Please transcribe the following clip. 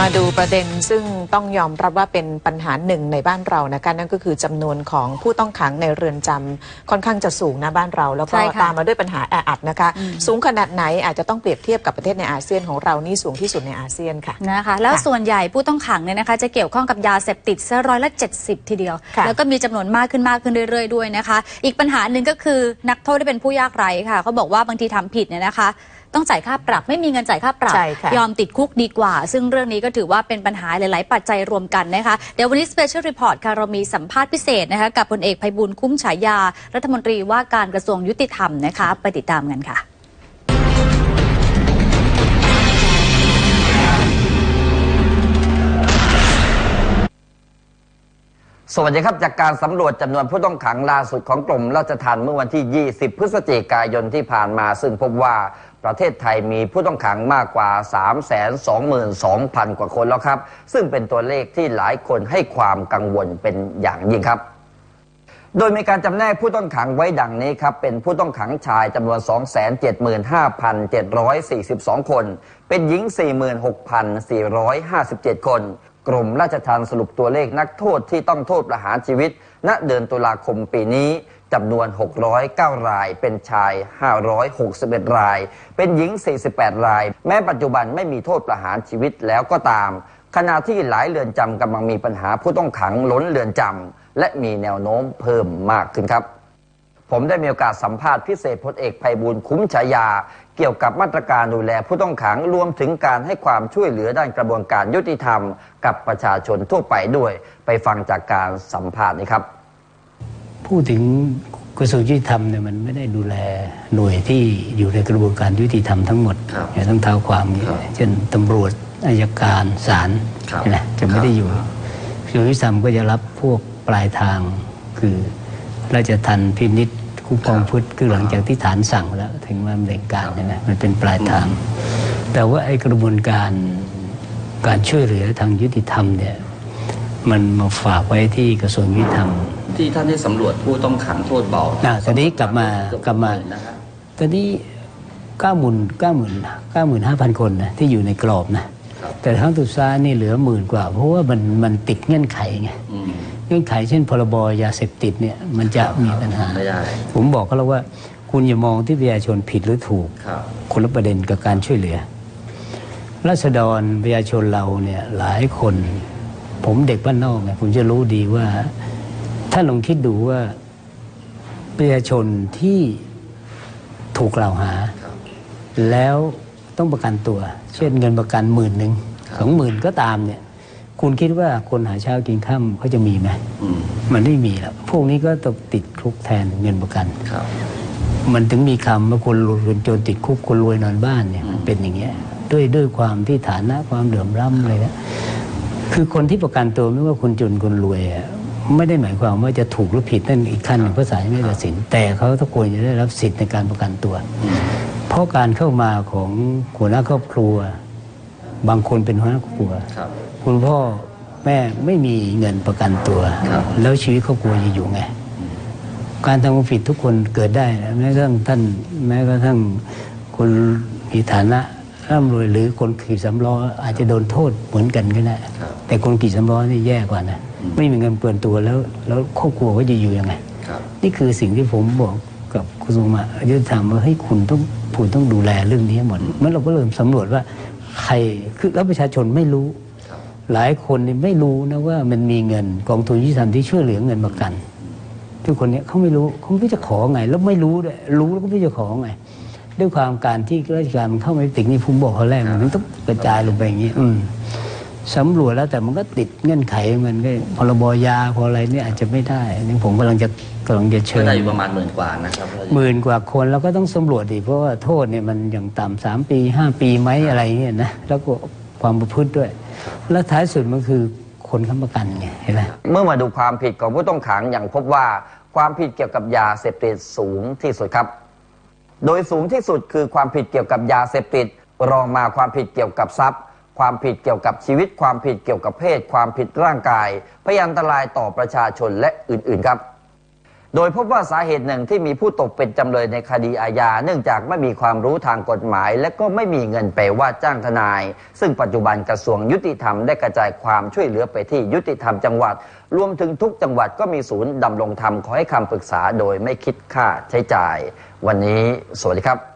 มาดูประเด็นซึ่งต้องยอมรับว่าเป็นปัญหาหนึ่งในบ้านเรานะคะนั่นก็คือจำนวนของผู้ต้องขังในเรือนจำค่อนข้างจะสูงนะบ้านเรา แล้วก็ใช่ค่ะตามมาด้วยปัญหาแออัดนะคะ สูงขนาดไหนอาจจะต้องเปรียบเทียบกับประเทศในอาเซียนของเรานี่สูงที่สุดในอาเซียนค่ะนะคะแล้วค่ะส่วนใหญ่ผู้ต้องขังเนี่ยนะคะจะเกี่ยวข้องกับยาเสพติดซะร้อยละ70 ทีเดียวค่ะแล้วก็มีจำนวนมากขึ้นมากขึ้นเรื่อยๆด้วยนะคะ อีกปัญหาหนึ่งก็คือนักโทษที่เป็นผู้ยากไร้ค่ะเขาบอกว่าบางทีทำผิดเนี่ยนะคะ ต้องจ่ายค่าปรับไม่มีเงินจ่ายค่าปรับ ใช่ค่ะยอมติดคุกดีกว่า ซึ่งเรื่องนี้ก็ถือว่าเป็นปัญหาหลาย ๆ ปัจจัยรวมกันนะคะเดี๋ยววันนี้ Special Report ค่ะเรามีสัมภาษณ์พิเศษนะคะกับพลเอกไพบุญคุ้มฉายา รัฐมนตรีว่าการกระทรวงยุติธรรมนะคะ ไปติดตามกันค่ะ สวัสดีครับจากการสำรวจจำนวนผู้ต้องขังล่าสุดของกรมราชทัณฑ์เมื่อวันที่ 20 พฤศจิกายนที่ผ่านมา ซึ่งพบว่าประเทศไทยมีผู้ต้องขังมากกว่า 322,000 กว่าคนแล้วครับ ซึ่งเป็นตัวเลขที่หลายคนให้ความกังวลเป็นอย่างยิ่งครับ โดยมีการจำแนกผู้ต้องขังไว้ดังนี้ครับ เป็นผู้ต้องขังชายจำนวน 275,742 คน เป็นหญิง 46,457 คน กรมราชทัณฑ์สรุปตัวเลขนักโทษที่ต้องโทษประหารชีวิต ณ เดือนตุลาคมปีนี้จำนวน 609 ราย เป็นชาย 561 ราย เป็นหญิง 48 ราย แม้ปัจจุบันไม่มีโทษประหารชีวิตแล้วก็ตาม ขณะที่หลายเรือนจำกำลังมีปัญหาผู้ต้องขังล้นเรือนจำและมีแนวโน้มเพิ่มมากขึ้นครับ ผมได้มีโอกาสสัมภาษณ์พิเศษพลเอกภัยบูลย์คุ้มฉายา เกี่ยวกับมาตรการดูแลผู้ต้องขังรวมถึงการให้ความช่วยเหลือด้านกระบวนการยุติธรรม กับประชาชนทั่วไปด้วย ไปฟังจากการสัมภาษณ์นี้ครับ พูดถึงกระทรวงยุติธรรมเนี่ยมันไม่ได้ดูแลหน่วยที่อยู่ในกระบวนการยุติธรรมทั้งหมดครับเนี่ยต้องเท้าความอย่างนี้ครับเช่นตำรวจอายการศาลครับนะจะไม่ได้อยู่กระทรวงยุติธรรมก็จะรับพวกปลายทางคือราชทันพินิษ คุ้มครองพุทธคือหลังจากที่ฐานสั่งแล้วถึงมาดำเนินการใช่ไหมมันเป็นปลายทาง แต่ว่าไอ้กระบวนการการช่วยเหลือทางยุติธรรมเนี่ยมันมาฝากไว้ที่กระทรวงยุติธรรม ที่ท่านได้สำรวจผู้ต้องขังโทษเบาอะตอนนี้กลับมาเอบกลับมาหนนะครับตอนนี้เก้าหมื่นเก้าหมื่นเก้าหมื่นห้าพันคนนะที่อยู่ในกรอบนะครับแต่ทั้งตุซานี่เหลือหมื่นกว่า เพราะว่ามันมันติดเงื่อนไขไงอืม เงื่อนไขเช่นพรบยาเสพติดเนี่ยมันจะมีปัญหา ไม่ได้ ผมบอกเขาแล้วว่า คุณอย่ามองที่ประชาชนผิดหรือถูกครับคนละประเด็นกับการช่วยเหลือรัษฎรประชาชนเราเนี่ยหลายคน ผมเด็กบ้านนอกไงผมจะรู้ดีว่า ถ้าลองคิดดูว่าประชาชนที่ถูกกล่าวหา แล้วต้องประกันตัว เช่นเงินประกันหมื่นหนึ่งสองหมื่นก็ตามเนี่ย คุณคิดว่าคนหาเช้ากินข้ามเขาจะมีไหมอืมมันไม่มีแล้วพวกนี้ก็ต้องติดคุกแทนเงินประกันครับ มันถึงมีคำว่าคนรวยคนจนติดคุกคนรวยนอนบ้านเนี่ยมันเป็นอย่างเงี้ยด้วยด้วยความที่ฐานะความเดือดร้อนอะไรนะคือคนที่ประกันตัวไม่ว่าคนจนคนรวยอะไม่ได้หมายความว่าจะถูกหรือผิดนั่นอีกขั้นหนึ่งภาษาไม่ตัดสิน แต่เขาทุกคนจะได้รับสิทธิ์ในการประกันตัว เพราะการเข้ามาของหัวหน้าครอบครัว บางคนเป็นหัวหน้าครอบครัวครับคุณพ่อแม่ไม่มีเงินประกันตัวครับแล้วชีวิตครอบครัวจะอยู่ไง การทำความผิดทุกคนเกิดได้นะแม้กระทั่งท่านแม้กระทั่งคนมีฐานะร่ำรวยหรือคนขี่สำล้ออาจจะโดนโทษเหมือนกันก็ได้ครับแต่คนขี่สำล้อนี่แย่กว่านะไม่มีเงินเปลือนตัวแล้ว แล้วครอบครัวก็จะอยู่ยังไงครับนี่คือสิ่งที่ผมบอกกับกระทรวงมหายุติธรรมว่าเฮ้ยคุณต้องคุณต้องดูแลเรื่องนี้หมดเมื่อเราก็เริ่มสำรวจว่า ใครคือแล้วประชาชนไม่รู้ครับหลายคนนี่ไม่รู้นะว่ามันมีเงินกองทุนยุติธรรมที่ช่วยเหลือเงินประกัน ทุกคนเนี้ยเขาไม่รู้เขาไม่รู้จะขอไง แล้วไม่รู้ด้วยรู้แล้วก็ไม่รู้จะขอไง ด้วยความการที่ราชการมันเข้าไม่ติดนี่ผมบอกเขาแรกมันต้องกระจายลงไปอย่างนี้ อืม สำรวจแล้วแต่มันก็ติดเงื่อนไขมันก็พรบยาพออะไรเนี่ยอาจจะไม่ได้นี่ผมกำลังจะกำลังจะเชิก็ญได้อยู่ประมาณหมื่นกว่านะครับหมื่นกว่าคนเราก็ต้องสำรวจดิเพราะว่าโทษเนี่ยมันอย่างต่ำสามปีห้าปีไหมอะไรเนี่ยนะแล้วก็ความประพฤติด้วย แล้วท้ายสุดมันคือคนค้ำประกันไงเห็นไหมเมื่อมาดูความผิดของผู้ต้องขังอย่างพบว่าความผิดเกี่ยวกับยาเสพติดสูงที่สุดครับ โดยสูงที่สุดคือความผิดเกี่ยวกับยาเสพติดรองมาความผิดเกี่ยวกับทรัพย์ ความผิดเกี่ยวกับชีวิต ความผิดเกี่ยวกับเพศ ความผิดร่างกาย พยันตรายต่อประชาชนและอื่น ๆ ครับ โดยพบว่าสาเหตุหนึ่งที่มีผู้ตกเป็นจำเลยในคดีอาญา เนื่องจากไม่มีความรู้ทางกฎหมาย และก็ไม่มีเงินไปว่าจ้างทนาย ซึ่งปัจจุบันกระทรวงยุติธรรมได้กระจายความช่วยเหลือไปที่ยุติธรรมจังหวัด รวมถึงทุกจังหวัดก็มีศูนย์ดำรงธรรมขอให้คำปรึกษาโดยไม่คิดค่าใช้จ่าย วันนี้สวัสดีครับ